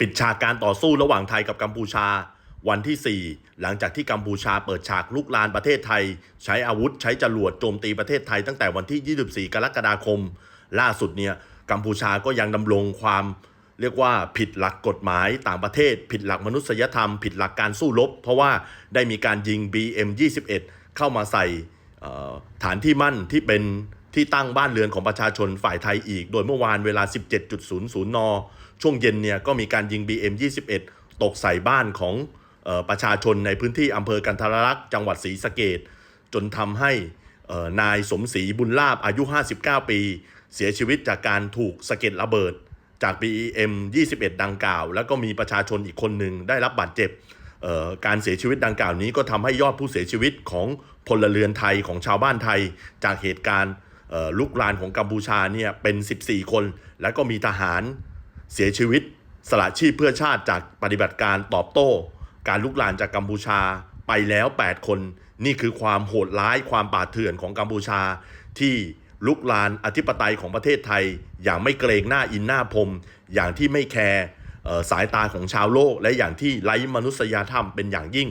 ปิดฉากการต่อสู้ระหว่างไทยกับกัมพูชา วันที่ 4 หลังจากที่กัมพูชาเปิดฉากลุกลานประเทศไทย ใช้อาวุธใช้จรวดโจมตีประเทศไทยตั้งแต่วันที่ 24 กรกฎาคม ล่าสุดเนี่ยกัมพูชาก็ยังดำรงความ เรียกว่าผิดหลักกฎหมายต่างประเทศ ผิดหลักมนุษยธรรม ผิดหลักการสู้รบ เพราะว่าได้มีการยิง BM21 เข้ามาใส่ฐานที่มั่นที่เป็น ที่ตั้งบ้านเรือนของประชาชนฝ่ายไทยอีก โดยเมื่อวานเวลา 17.00 น ช่วงเย็นเนี่ยก็มีการยิง BM21 ตกใส่บ้านของออประชาชนในพื้นที่อำเภอกันทรลักษณ์จังหวัดศรีสะเกดจนทำให้นายสมศรีบุญลาบอายุ 59 ปี เสียชีวิตจากการถูกสะเก็ดระเบิดจาก BEM 21 ดังกล่าว แล้วก็มีประชาชนอีกคนหนึ่งได้รับบาดเจ็บการเสียชีวิตดังกล่าวนี้ก็ทำให้ยอดผู้เสียชีวิตของพลเรือนไทยของชาวบ้านไทยจากเหตุการณ์ ลุกลานของกัมพูชาเนี่ยเป็น 14 คน แล้วก็มีทหารเสียชีวิตสละชีพเพื่อชาติจากปฏิบัติการตอบโต้ การลุกลานจากกัมพูชาไปแล้ว 8 คน นี่คือความโหดร้ายความป่าเถื่อนของกัมพูชา ที่ลุกลานอธิปไตยของประเทศไทย อย่างไม่เกรงหน้าอินหน้าพรมอย่างที่ไม่แคร์สายตาของชาวโลก และอย่างที่ไร้มนุษยธรรมเป็นอย่างยิ่ง